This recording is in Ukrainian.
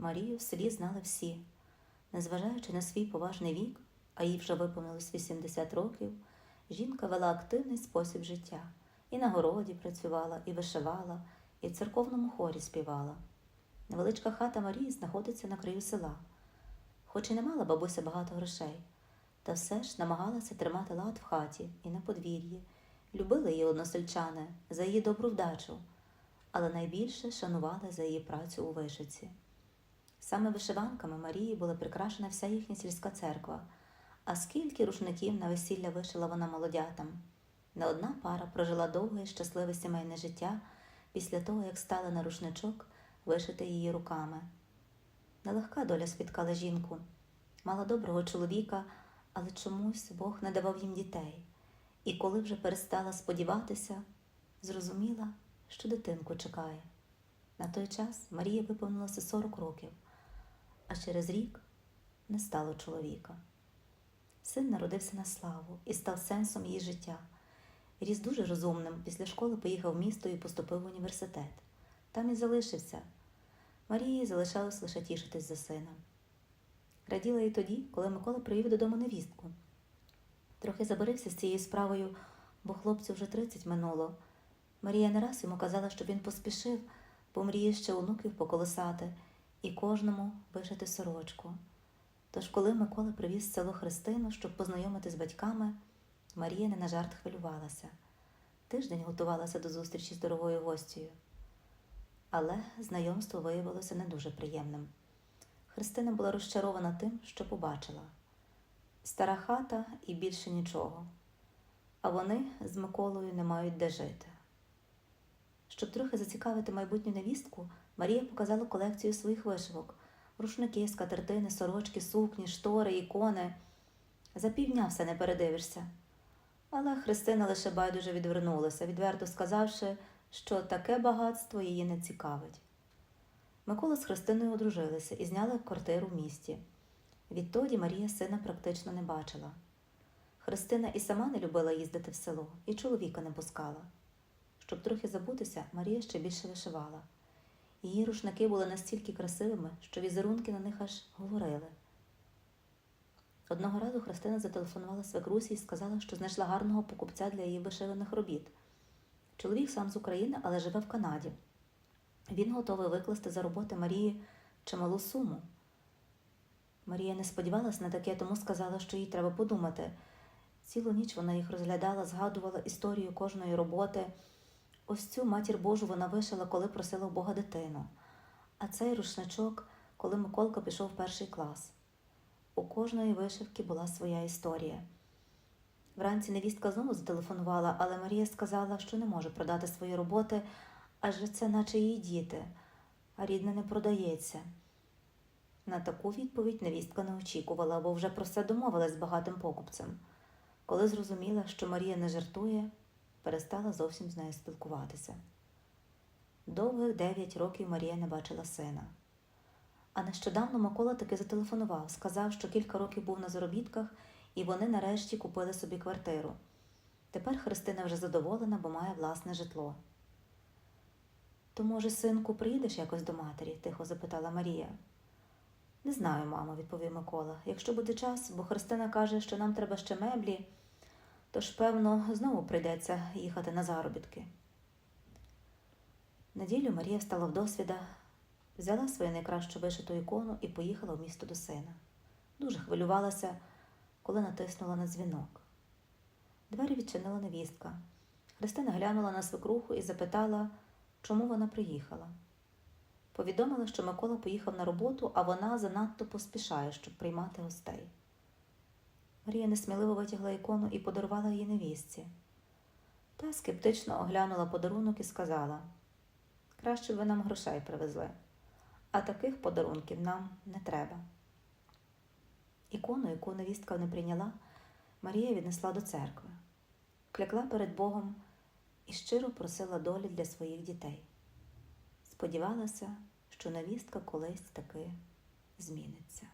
Марію в селі знали всі. Незважаючи на свій поважний вік, а їй вже виповнилось 80 років, жінка вела активний спосіб життя. І на городі працювала, і вишивала, і в церковному хорі співала. Невеличка хата Марії знаходиться на краю села. Хоч і не мала бабуся багато грошей, та все ж намагалася тримати лад в хаті і на подвір'ї. Любили її односельчани за її добру вдачу, але найбільше шанували за її працю у вишиці. Саме вишиванками Марії була прикрашена вся їхня сільська церква, а скільки рушників на весілля вишила вона молодятам. Не одна пара прожила довге і щасливе сімейне життя після того, як стали на рушничок вишити її руками. Нелегка доля спіткала жінку, мала доброго чоловіка, але чомусь Бог не давав їм дітей. І коли вже перестала сподіватися, зрозуміла, що дитинку чекає. На той час Марії виповнилося 40 років, а через рік не стало чоловіка. Син народився на славу і став сенсом її життя. Ріс дуже розумним, після школи поїхав в місто і поступив в університет. Там і залишився. Марії залишалось лише тішитись за сина. Раділа і тоді, коли Микола привів додому невістку. Трохи забарився з цією справою, бо хлопцю вже 30 минуло. Марія не раз йому казала, щоб він поспішив, бо мріє ще онуків поколосати і кожному вишити сорочку. Тож, коли Микола привіз в село Христину, щоб познайомити з батьками, Марія не на жарт хвилювалася. Тиждень готувалася до зустрічі з дорогою гостею. Але знайомство виявилося не дуже приємним. Христина була розчарована тим, що побачила стара хата і більше нічого, а вони з Миколою не мають де жити. Щоб трохи зацікавити майбутню невістку, Марія показала колекцію своїх вишивок рушники, скатертини, сорочки, сукні, штори, ікони. За півдня все не передивишся. Але Христина лише байдуже відвернулася, відверто сказавши, що таке багатство її не цікавить. Микола з Христиною одружилися і зняли квартиру в місті. Відтоді Марія сина практично не бачила. Христина і сама не любила їздити в село, і чоловіка не пускала. Щоб трохи забутися, Марія ще більше вишивала. Її рушники були настільки красивими, що візерунки на них аж говорили. Одного разу Христина зателефонувала свекрусі і сказала, що знайшла гарного покупця для її вишиваних робіт. Чоловік сам з України, але живе в Канаді. Він готовий викласти за роботи Марії чималу суму. Марія не сподівалась на таке, тому сказала, що їй треба подумати. Цілу ніч вона їх розглядала, згадувала історію кожної роботи. Ось цю матір Божу вона вишила, коли просила в Бога дитину, а цей рушничок, коли Миколка пішов в перший клас. У кожної вишивки була своя історія. Вранці невістка знову зателефонувала, але Марія сказала, що не може продати свої роботи, адже це наче її діти, а рідне не продається. На таку відповідь невістка не очікувала, бо вже про все домовилась з багатим покупцем. Коли зрозуміла, що Марія не жартує, перестала зовсім з нею спілкуватися. Довгих дев'ять років Марія не бачила сина. А нещодавно Микола таки зателефонував, сказав, що кілька років був на заробітках, і вони нарешті купили собі квартиру. Тепер Христина вже задоволена, бо має власне житло. То, може, синку, приїдеш якось до матері? тихо запитала Марія. Не знаю, мамо, відповів Микола. Якщо буде час, бо Христина каже, що нам треба ще меблі, тож, певно, знову прийдеться їхати на заробітки. Неділю Марія встала в досвіда, взяла свою найкращу вишиту ікону і поїхала в місто до сина. Дуже хвилювалася, коли натиснула на дзвінок. Двері відчинила невістка. Христина глянула на свекруху і запитала, чому вона приїхала. Повідомила, що Микола поїхав на роботу, а вона занадто поспішає, щоб приймати гостей. Марія несміливо витягла ікону і подарувала її невістці. Та скептично оглянула подарунок і сказала краще б ви нам грошей привезли, а таких подарунків нам не треба. Ікону, яку невістка не прийняла, Марія віднесла до церкви, клякла перед Богом і щиро просила долі для своїх дітей. Сподівалася, що невістка колись таки зміниться.